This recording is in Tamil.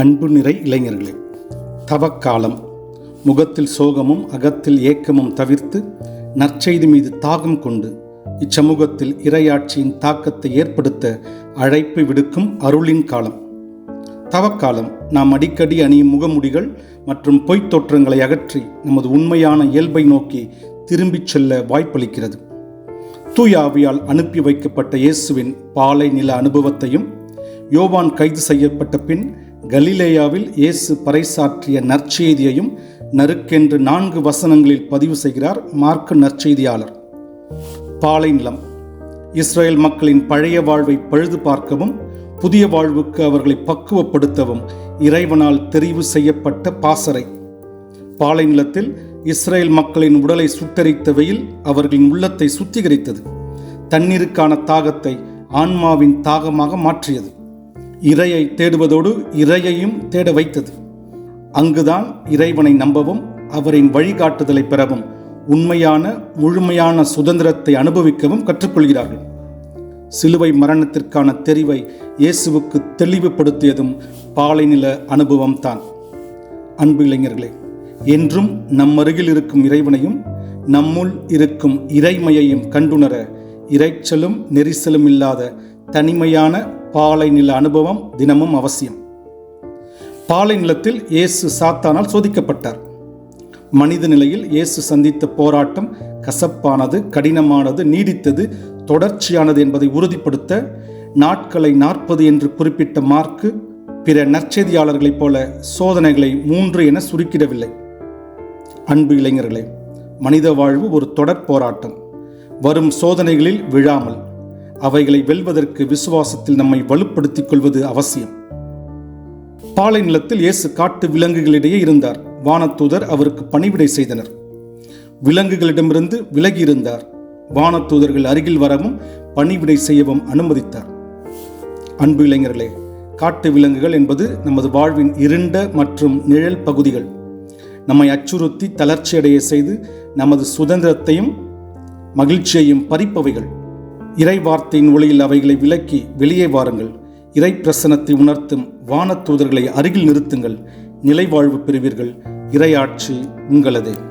அன்பு நிறை இளைஞர்களே தவக்காலம். முகத்தில் சோகமும் அகத்தில் ஏக்கமும் தவிர்த்து நற்செய்தி மீது தாகம் கொண்டு இச்சமூகத்தில் இரையாட்சியின் தாக்கத்தை ஏற்படுத்த அழைப்பு விடுக்கும் அருளின் காலம். தவக்காலம் நாம் அடிக்கடி அணியும் முகமுடிகள் மற்றும் பொய்த் தோற்றங்களை அகற்றி நமது உண்மையான இயல்பை நோக்கி திரும்பிச் செல்ல வாய்ப்பளிக்கிறது. தூயாவியால் அனுப்பி வைக்கப்பட்ட இயேசுவின் பாலை நில அனுபவத்தையும் யோவான் கைது செய்யப்பட்ட பின் கலிலேயாவில் இயேசு பறைசாற்றிய நற்செய்தியையும் நறுக்கென்று நான்கு வசனங்களில் பதிவு செய்கிறார் மார்க்க நற்செய்தியாளர். பாலை நிலம். இஸ்ரேல் மக்களின் பழைய வாழ்வை பழுது பார்க்கவும் புதிய வாழ்வுக்கு அவர்களை பக்குவப்படுத்தவும் இறைவனால் தெரிவு செய்யப்பட்ட பாசறை. பாலை நிலத்தில் இஸ்ரேல் மக்களின் உடலை சுட்டரித்த வெயில் அவர்களின் உள்ளத்தை சுத்திகரித்தது. தண்ணீருக்கான தாகத்தை ஆன்மாவின் தாகமாக மாற்றியது. இறையை தேடுவதோடு இறையையும் தேட வைத்தது. அங்குதான் இறைவனை நம்பவும் அவரின் வழிகாட்டுதலை பெறவும் உண்மையான முழுமையான சுதந்திரத்தை அனுபவிக்கவும் கற்றுக்கொள்கிறார்கள். சிலுவை மரணத்திற்கான தெரிவை இயேசுவுக்கு தெளிவுபடுத்தியதும் பாலைநில அனுபவம்தான் அன்பு இளைஞர்களே என்றும் நம் அருகில் இருக்கும் இறைவனையும் நம்முள் இருக்கும் இறைமையையும் கண்டுணர இறைச்சலும் நெரிசலும் இல்லாத தனிமையான பாலை நில அனுபவம் தினமும் அவசியம். பாலை நிலத்தில் இயேசு சாத்தானால் சோதிக்கப்பட்டார். மனித நிலையில் இயேசு சந்தித்த போராட்டம் கசப்பானது கடினமானது நீடித்தது தொடர்ச்சியானது என்பதை உறுதிப்படுத்த நாட்களை நாற்பது என்று குறிப்பிட்ட மார்க்கு பிற நற்செய்தியாளர்களைப் போல சோதனைகளை மூன்று என சுருக்கிடவில்லை. அன்பு இளைஞர்களே மனித வாழ்வு ஒரு தொடர் போராட்டம். வரும் சோதனைகளில் விழாமல் அவைகளை வெல்வதற்கு விசுவாசத்தில் நம்மை வலுப்படுத்திக் கொள்வது அவசியம். பாலை நிலத்தில் இயேசு காட்டு விலங்குகளிடையே இருந்தார். வானத்தூதர் அவருக்கு பணிவிடை செய்தனர். விலங்குகளிடமிருந்து விலகி இருந்தார் வானத்தூதர்கள் அருகில் வரவும் பணிவிடை செய்யவும் அனுமதித்தார். அன்பு இளைஞர்களே காட்டு விலங்குகள் என்பது நமது வாழ்வின் இருண்ட மற்றும் நிழல் பகுதிகள். நம்மை அச்சுறுத்தி தளர்ச்சியடைய செய்து நமது சுதந்திரத்தையும் மகிழ்ச்சியையும் பறிப்பவைகள். இறை வார்த்தையின் ஒளியில் அவைகளை விலக்கி வெளியே வாருங்கள். இறை பிரசனத்தை உணர்த்தும் வானத்தூதர்களை அருகில் நிறுத்துங்கள். நிலைவாழ்வு பெறுவீர்கள். இறையாட்சி உங்களதே.